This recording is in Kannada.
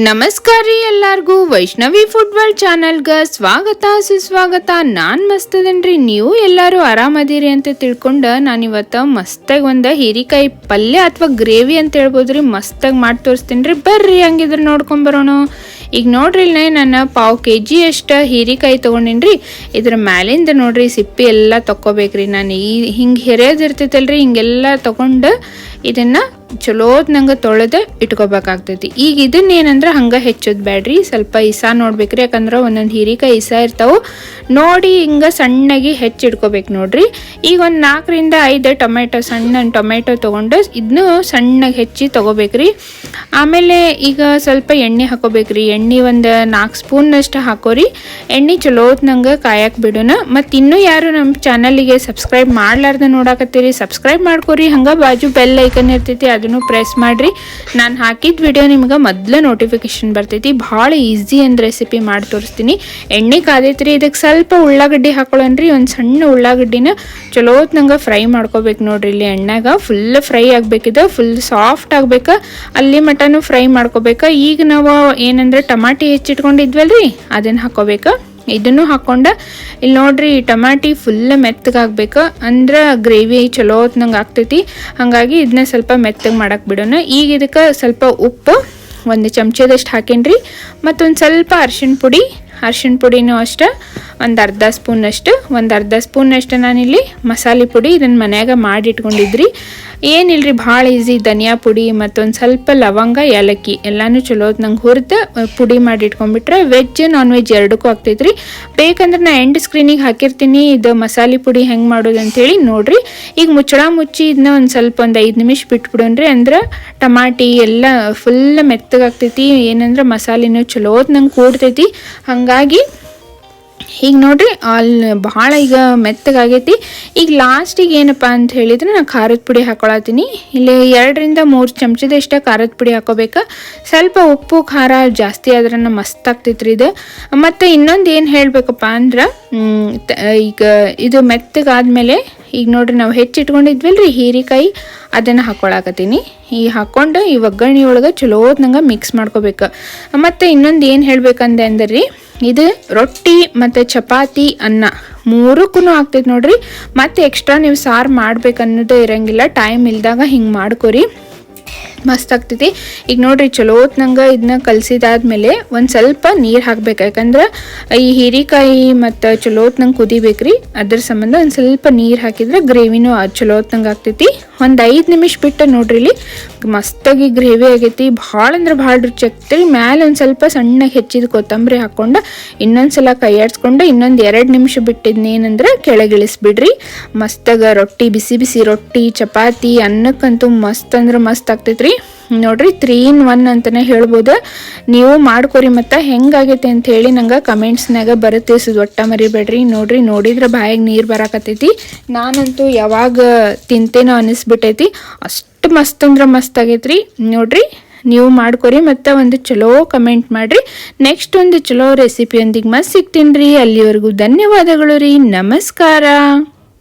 ನಮಸ್ಕಾರ ರೀ ಎಲ್ಲಾರ್ಗೂ. ವೈಷ್ಣವಿ ಫುಟ್ಬಾಲ್ ಚಾನಲ್ಗೆ ಸ್ವಾಗತ, ಸುಸ್ವಾಗತ. ನಾನು ಮಸ್ತದನ್ರಿ, ನೀವು ಎಲ್ಲರೂ ಆರಾಮದಿರಿ ಅಂತ ತಿಳ್ಕೊಂಡು ನಾನು ಇವತ್ತು ಮಸ್ತಾಗಿ ಒಂದು ಹೀರಿಕಾಯಿ ಪಲ್ಯ ಅಥವಾ ಗ್ರೇವಿ ಅಂತ ಹೇಳ್ಬೋದ್ರಿ, ಮಸ್ತಾಗಿ ಮಾಡಿ ತೋರಿಸ್ತೀನಿ ರೀ ಬರ್ರಿ ಹಂಗಿದ್ರೆ ನೋಡ್ಕೊಂಬರೋಣ ಈಗ ನೋಡ್ರಿ ಇಲ್ಲೇ ನಾನು ಪಾವು ಕೆ ಜಿ ಅಷ್ಟು ಹೀರಿಕಾಯಿ ರೀ ಇದ್ರ ಮ್ಯಾಲಿಂದ ನೋಡ್ರಿ ಸಿಪ್ಪಿ ಎಲ್ಲ ತಕ್ಕೋಬೇಕ್ರಿ. ನಾನು ಈ ಹಿಂಗೆ ಹೆರೆಯೋದಿರ್ತೈತಲ್ರಿ ಹಿಂಗೆಲ್ಲ ತಗೊಂಡು ಇದನ್ನ ಚಲೋದ್ ನಂಗೆ ತೊಳೆದು ಇಟ್ಕೋಬೇಕಾಗ್ತೈತಿ. ಈಗ ಇದನ್ನ ಏನಂದ್ರೆ ಹಂಗೆ ಹೆಚ್ಚೋದು ಬ್ಯಾಡ್ರಿ. ಸ್ವಲ್ಪ ಇಸ ನೋಡ್ಬೇಕ್ರಿ. ಯಾಕಂದ್ರೆ ಒಂದೊಂದು ಹೀರಿಕಾಯಿ ಇಸ ಇರ್ತಾವೆ. ನೋಡಿ ಹಿಂಗೆ ಸಣ್ಣಗೆ ಹೆಚ್ಚಿಡ್ಕೋಬೇಕು ನೋಡ್ರಿ. ಈಗ ಒಂದು ನಾಲ್ಕರಿಂದ ಐದು ಟೊಮೆಟೊ, ಸಣ್ಣ ಟೊಮೆಟೊ ತೊಗೊಂಡು ಇದನ್ನು ಸಣ್ಣಗೆ ಹೆಚ್ಚಿ ತೊಗೋಬೇಕ್ರಿ. ಆಮೇಲೆ ಈಗ ಸ್ವಲ್ಪ ಎಣ್ಣೆ ಹಾಕೋಬೇಕ್ರಿ. ಎಣ್ಣೆ ಒಂದು ನಾಲ್ಕು ಸ್ಪೂನಷ್ಟು ಹಾಕೋರಿ. ಎಣ್ಣೆ ಚಲೋತ್ ನಂಗೆ ಕಾಯಕ್ಕೆ ಬಿಡೋಣ ಮತ್ತು ಇನ್ನೂ ಯಾರು ನಮ್ಮ ಚಾನಲಿಗೆ ಸಬ್ಸ್ಕ್ರೈಬ್ ಮಾಡ್ಲಾರ್ದ ನೋಡಾಕತ್ತೀರಿ, ಸಬ್ಸ್ಕ್ರೈಬ್ ಮಾಡ್ಕೋರಿ. ಹಂಗೆ ಬಾಜು ಬೆಲ್ ಐಕನ್ ಇರ್ತೈತಿ ಅದನ್ನು ಪ್ರೆಸ್ ಮಾಡಿರಿ. ನಾನು ಹಾಕಿದ ವಿಡಿಯೋ ನಿಮ್ಗೆ ಮೊದಲು ನೋಟಿಫಿಕೇಶನ್ ಬರ್ತೈತಿ. ಭಾಳ ಈಸಿ ಅಂದ ರೆಸಿಪಿ ಮಾಡಿ ತೋರಿಸ್ತೀನಿ. ಎಣ್ಣೆ ಕಾದೈತ್ರಿ ಇದಕ್ಕೆ ಸ್ವಲ್ಪ ಉಳ್ಳಾಗಡ್ಡಿ ಹಾಕೊಳ್ಳೋಣ್ರಿ ಒಂದು ಸಣ್ಣ ಉಳ್ಳಾಗಡ್ಡಿನ ಚಲೋ ನಂಗೆ ಫ್ರೈ ಮಾಡ್ಕೋಬೇಕು ನೋಡ್ರಿ. ಇಲ್ಲಿ ಎಣ್ಣೆಗ ಫುಲ್ ಫ್ರೈ ಆಗಬೇಕಿದೆ ಫುಲ್ ಸಾಫ್ಟ್ ಆಗಬೇಕು. ಅಲ್ಲಿ ಮಟನು ಫ್ರೈ ಮಾಡ್ಕೋಬೇಕು. ಈಗ ನಾವು ಏನಂದ್ರೆ ಟಮಾಟಿ ಹೆಚ್ಚಿಟ್ಕೊಂಡಿದ್ವಲ್ರಿ, ಅದನ್ನು ಹಾಕೋಬೇಕು. ಇದನ್ನು ಹಾಕ್ಕೊಂಡು ಇಲ್ಲಿ ನೋಡ್ರಿ ಟಮಾಟಿ ಫುಲ್ ಮೆತ್ತಗಾಗ್ಬೇಕು. ಅಂದ್ರೆ ಗ್ರೇವಿ ಚಲೋ ಹೊತ್ನಂಗೆ ಆಗ್ತೈತಿ. ಹಾಗಾಗಿ ಇದನ್ನ ಸ್ವಲ್ಪ ಮೆತ್ತಗೆ ಮಾಡಕ್ಕೆ ಬಿಡೋಣ. ಈಗ ಇದಕ್ಕೆ ಸ್ವಲ್ಪ ಉಪ್ಪು, ಒಂದು ಚಮಚದಷ್ಟು ಹಾಕೇನ್ರಿ. ಮತ್ತೊಂದು ಸ್ವಲ್ಪ ಅರ್ಶಿಣ ಪುಡಿ, ಅರ್ಶಿಣ ಪುಡಿನೂ ಅಷ್ಟೆ, ಒಂದು ಅರ್ಧ ಸ್ಪೂನಷ್ಟು, ಒಂದು ಅರ್ಧ ಸ್ಪೂನಷ್ಟು ನಾನಿಲ್ಲಿ ಮಸಾಲೆ ಪುಡಿ ಇದನ್ನು ಮನ್ಯಾಗ ಮಾಡಿ ಇಟ್ಕೊಂಡಿದ್ರಿ ಏನಿಲ್ರಿ, ಭಾಳ ಈಸಿ ಧನಿಯಾ ಪುಡಿ ಮತ್ತೊಂದು ಸ್ವಲ್ಪ ಲವಂಗ, ಏಲಕ್ಕಿ ಎಲ್ಲಾನು ಚಲೋ ನಂಗೆ ಹುರಿದು ಪುಡಿ ಮಾಡಿ ಇಟ್ಕೊಂಡ್ಬಿಟ್ರೆ ವೆಜ್ ನಾನ್ ವೆಜ್ ಎರಡಕ್ಕೂ ಆಗ್ತೈತ್ರಿ. ಬೇಕಂದ್ರೆ ನಾ ಎಂಡ್ ಸ್ಕ್ರೀನಿಗೆ ಹಾಕಿರ್ತೀನಿ. ಇದು ಮಸಾಲೆ ಪುಡಿ ಹೆಂಗೆ ಮಾಡೋದು ಅಂತೇಳಿ ನೋಡ್ರಿ. ಈಗ ಮುಚ್ಚಳ ಮುಚ್ಚಿ ಇದನ್ನ ಒಂದು ಸ್ವಲ್ಪ ಒಂದು ಐದು ನಿಮಿಷ ಬಿಟ್ಬಿಡೋಣ್ರಿ. ಅಂದ್ರೆ ಟಮಾಟಿ ಎಲ್ಲ ಫುಲ್ ಮೆತ್ತಗಾಗ್ತೈತಿ. ಏನಂದ್ರೆ ಮಸಾಲೆನೂ ಚಲೋ ನಂಗೆ ಕೂಡ್ತೈತಿ. ಹಾಗಾಗಿ ಈಗ ನೋಡ್ರಿ, ಅಲ್ಲಿ ಭಾಳ ಈಗ ಮೆತ್ತಗಾಗೈತಿ ಈಗ ಲಾಸ್ಟಿಗೆ ಏನಪ್ಪ ಅಂತ ಹೇಳಿದ್ರೆ ನಾನು ಖಾರದ ಪುಡಿ ಹಾಕೊಳತ್ತೀನಿ. ಇಲ್ಲಿ ಎರಡರಿಂದ ಮೂರು ಚಮಚದಷ್ಟ ಖಾರದ ಪುಡಿ ಹಾಕೋಬೇಕು. ಸ್ವಲ್ಪ ಉಪ್ಪು, ಖಾರ ಜಾಸ್ತಿ ಆದ್ರೆ ಮಸ್ತ್ ಆಗ್ತೈತ್ರಿ ಇದು. ಮತ್ತು ಇನ್ನೊಂದು ಏನು ಹೇಳಬೇಕಪ್ಪ ಅಂದ್ರೆ ಈಗ ಇದು ಮೆತ್ತಗಾದ್ಮೇಲೆ, ಈಗ ನೋಡ್ರಿ ನಾವು ಹೆಚ್ಚಿಟ್ಕೊಂಡಿದ್ವಲ್ರಿ ಹೀರಿಕಾಯಿ, ಅದನ್ನು ಹಾಕ್ಕೊಳಕತ್ತೀನಿ ಈ ಹಾಕ್ಕೊಂಡು ಈ ಒಗ್ಗರಣೆ ಒಳಗೆ ಚಲೋ ಮಿಕ್ಸ್ ಮಾಡ್ಕೋಬೇಕು. ಮತ್ತು ಇನ್ನೊಂದು ಏನು ಹೇಳ್ಬೇಕಂದೆ ಅಂದ್ರೆ, ಇದು ರೊಟ್ಟಿ ಮತ್ತು ಚಪಾತಿ, ಅನ್ನ ಮೂರಕ್ಕೂ ಆಗ್ತೈತೆ ನೋಡ್ರಿ. ಮತ್ತೆ ಎಕ್ಸ್ಟ್ರಾ ನೀವು ಸಾರು ಮಾಡ್ಬೇಕು ಅನ್ನೋದು ಇರಂಗಿಲ್ಲ ಟೈಮ್ ಇಲ್ದಾಗ ಹಿಂಗೆ ಮಾಡ್ಕೊರಿ. ಮಸ್ತ್ ಆಗ್ತೈತಿ. ಈಗ ನೋಡ್ರಿ ಚಲೋತ್ ನಂಗೆ ಇದನ್ನ ಕಲಸಿದಾದ್ಮೇಲೆ ಒಂದು ಸ್ವಲ್ಪ ನೀರು ಹಾಕ್ಬೇಕು. ಯಾಕಂದ್ರೆ ಈ ಹೀರಿಕಾಯಿ ಮತ್ತು ಚಲೋತ್ ನಂಗೆ ಕುದಿಬೇಕ್ರಿ. ಅದ್ರ ಸಂಬಂಧ ಒಂದು ಸ್ವಲ್ಪ ನೀರು ಹಾಕಿದ್ರೆ ಗ್ರೇವಿನೂ ಚಲೋತ್ ನಂಗೆ ಆಗ್ತೈತಿ. ಒಂದು ಐದು ನಿಮಿಷ ಬಿಟ್ಟು ನೋಡ್ರಿ ಇಲ್ಲಿ. ಮಸ್ತಾಗಿ ಗ್ರೇವಿ ಆಗೈತಿ. ಭಾಳ ಅಂದ್ರೆ ಭಾಳ ರುಚಿ ಆಗ್ತಿರಿ ಮ್ಯಾಲೆ ಒಂದು ಸ್ವಲ್ಪ ಸಣ್ಣಗೆ ಹೆಚ್ಚಿದ ಕೊತ್ತಂಬರಿ ಹಾಕ್ಕೊಂಡು ಇನ್ನೊಂದು ಸಲ ಕೈ ಆಡಿಸ್ಕೊಂಡು, ಇನ್ನೊಂದು ಎರಡು ನಿಮಿಷ ಬಿಟ್ಟಿದ್ನೇನಂದ್ರೆ ಕೆಳಗಿಳಿಸ್ಬಿಡ್ರಿ ಮಸ್ತಾಗ ರೊಟ್ಟಿ, ಬಿಸಿ ಬಿಸಿ ರೊಟ್ಟಿ, ಚಪಾತಿ, ಅನ್ನಕ್ಕಂತೂ ಮಸ್ತ್ ಅಂದ್ರೆ ಮಸ್ತ್ ಆಗ್ತೈತ್ರಿ. ನೋಡ್ರಿ ತ್ರೀ ಇನ್ ಒನ್ ಅಂತಲೇ ಹೇಳ್ಬೋದು. ನೀವು ಮಾಡ್ಕೊರಿ ಮತ್ತು ಹೆಂಗಾಗೈತೆ ಅಂತ ಹೇಳಿ ನಂಗೆ ಕಮೆಂಟ್ಸ್ನಾಗ ಬರುತ್ತೆ. ಒಟ್ಟ ಮರಿಬೇಡ್ರಿ. ನೋಡ್ರಿ, ನೋಡಿದ್ರೆ ಬಾಯಿಗೆ ನೀರು ಬರಾಕತ್ತೈತಿ. ನಾನಂತೂ ಯಾವಾಗ ತಿಂತೇನೋ ಅನಿಸ್ಬಿಟ್ಟೈತಿ. ಅಷ್ಟು ಮಸ್ತ್ ಅಂದ್ರೆ ಮಸ್ತ್ ಆಗೈತ್ರಿ. ನೋಡ್ರಿ, ನೀವು ಮಾಡ್ಕೊರಿ ಮತ್ತು ಒಂದು ಚಲೋ ಕಮೆಂಟ್ ಮಾಡಿರಿ. ನೆಕ್ಸ್ಟ್ ಒಂದು ಚಲೋ ರೆಸಿಪಿಯೊಂದಿಗೆ ಮಸ್ತ್ ಸಿಗ್ತೀನಿ ರೀ. ಅಲ್ಲಿವರೆಗೂ ಧನ್ಯವಾದಗಳು ರೀ. ನಮಸ್ಕಾರ.